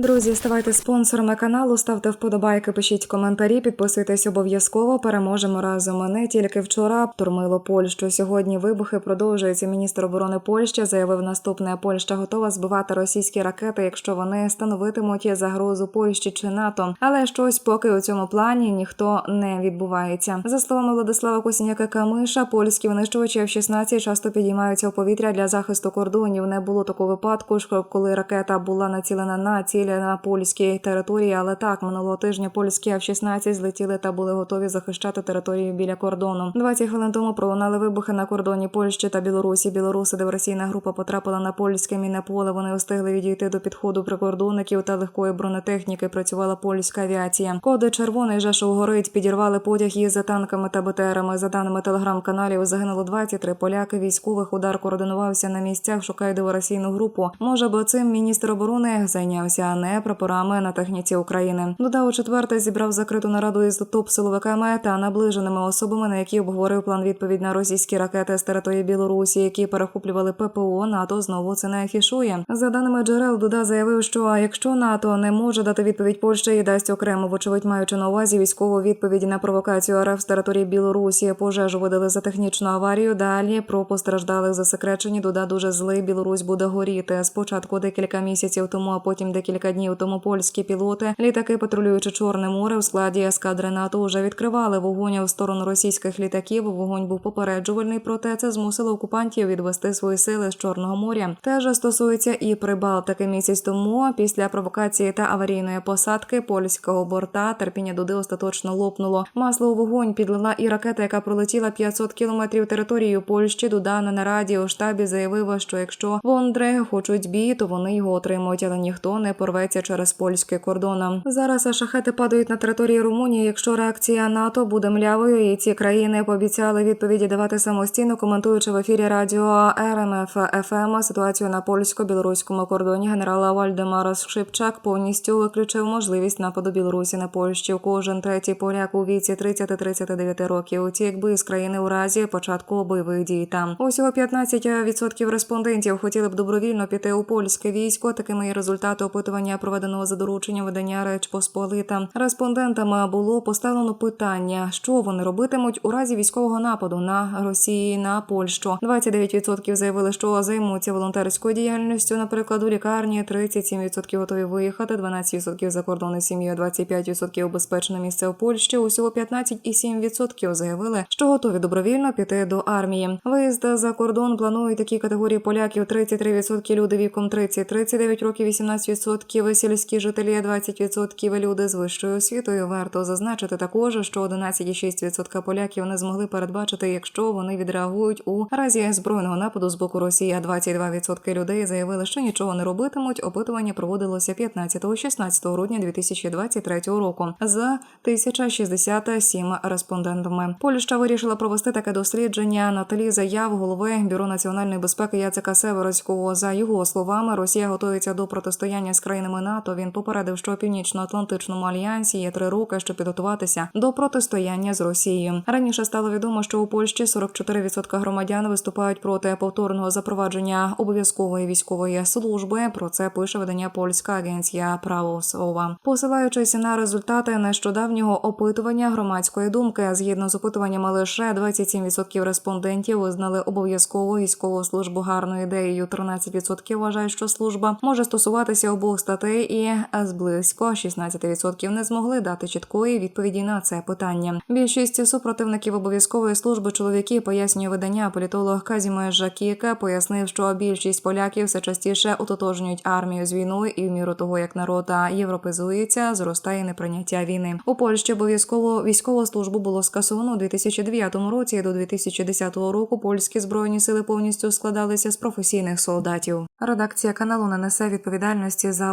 Друзі, ставайте спонсорами каналу, ставте вподобайки, пишіть коментарі, підписуйтесь обов'язково. Переможемо разом. Не тільки вчора турмило Польщу. Сьогодні вибухи продовжуються. Міністр оборони Польщі заявив наступне: Польща готова збивати російські ракети, якщо вони становитимуть загрозу Польщі чи НАТО. Але щось поки у цьому плані ніхто не відбувається. За словами Владислава Косіняка Камиша, польські винищувачі F-16 часто підіймаються у повітря для захисту кордонів. Не було такого випадку, коли ракета була націлена на цілі на польській території. Але так минулого тижня польські F-16 злетіли та були готові захищати територію біля кордону. 20 хвилин тому пролунали вибухи на кордоні Польщі та Білорусі. Білоруси, де російна група потрапила на польське мінне поле. Вони встигли відійти до підходу прикордонників та легкої бронетехніки. Працювала польська авіація. Коди червоний Жешов горить. Підірвали потяг із за танками та БТРами. За даними телеграм-каналів, загинуло 23 поляки. Військових удар координувався на місцях. Шукає диверсійну групу. Може, бо цим міністр оборони зайнявся, не прапорами на техніці України. Додав у четверте зібрав закриту нараду із топ-силовиками та наближеними особами, на які обговорив план відповідь на російські ракети з території Білорусі, які перехоплювали ППО. НАТО знову це не афішує. За даними джерел, Дуда заявив, що якщо НАТО не може дати відповідь Польщі і дасть окремо, вочевидь маючи на увазі військову відповідь на провокацію РФ з території Білорусі, пожежу видали за технічну аварію. Далі про постраждалих засекречені. Дуда дуже злий. Білорусь буде горіти. Спочатку декілька місяців тому, а потім декілька днів тому польські пілоти, літаки патрулюючи Чорне море в складі ескадри НАТО, вже відкривали вогонь в сторону російських літаків. Вогонь був попереджувальний, проте це змусило окупантів відвести свої сили з Чорного моря. Теж стосується і Прибалтики. Місяць тому після провокації та аварійної посадки польського борта терпіння Дуди остаточно лопнуло. Масло у вогонь підлила і ракета, яка пролетіла 500 кілометрів територією Польщі. Дуда на нараді у штабі заявила, що якщо вондри хочуть бій, то вони його отримують, але ніхто не порветься через польський кордон. Зараз шахети падають на території Румунії. Якщо реакція НАТО буде млявою, і ці країни пообіцяли відповіді давати самостійно, коментуючи в ефірі радіо РМФ ФМ ситуацію на польсько-білоруському кордоні. Генерал Вальдемар Шипчак повністю виключив можливість нападу Білорусі на Польщу. Кожен третій поляк у віці 30-39 років утік би з країни у разі початку бойових дій. Там усього 15% респондентів хотіли б добровільно піти у польське військо. Такими результати опитування, проведеного за дорученням видання Реч Посполита. Респондентам було поставлено питання, що вони робитимуть у разі військового нападу на Росії на Польщу. 29% заявили, що займуться волонтерською діяльністю. Наприклад, у лікарні 37% готові виїхати, 12% за кордони з сім'єю, 25% у безпечне місце в Польщі. Усього 15,7% заявили, що готові добровільно піти до армії. Виїзд за кордон планують такі категорії поляків: 33% люди віком 30-39 років, 18% сільські жителі, 20% люди з вищою освітою. Варто зазначити також, що 11,6% поляків не змогли передбачити, якщо вони відреагують у разі збройного нападу з боку Росії. а 22% людей заявили, що нічого не робитимуть. Опитування проводилося 15-16 грудня 2023 року з 1067 респондентами. Польща вирішила провести таке дослідження на тлі заяв голови бюро національної безпеки Яцека Североцького. За його словами, Росія готується до протистояння з країнами НАТО. Він попередив, що у північно-атлантичному альянсі є три роки, щоб підготуватися до протистояння з Росією. Раніше стало відомо, що у Польщі 44% громадян виступають проти повторного запровадження обов'язкової військової служби. Про це пише видання польська агенція Право Слова. Посилаючись на результати нещодавнього опитування громадської думки, згідно з опитуваннями, лише 27% респондентів визнали обов'язкову військову службу гарною ідеєю. 13% вважають, що служба може стосуватися обох статей, і зблизько 16% не змогли дати чіткої відповіді на це питання. Більшість супротивників обов'язкової служби чоловіки пояснює видання політолог Казімир Жакіка пояснив, що більшість поляків все частіше ототожнюють армію з війною, і в міру того, як народ європезується, зростає неприйняття війни. У Польщі обов'язково військову службу було скасовано у 2009 році. До 2010 року польські збройні сили повністю складалися з професійних солдатів. Редакція каналу не несе відповідальності за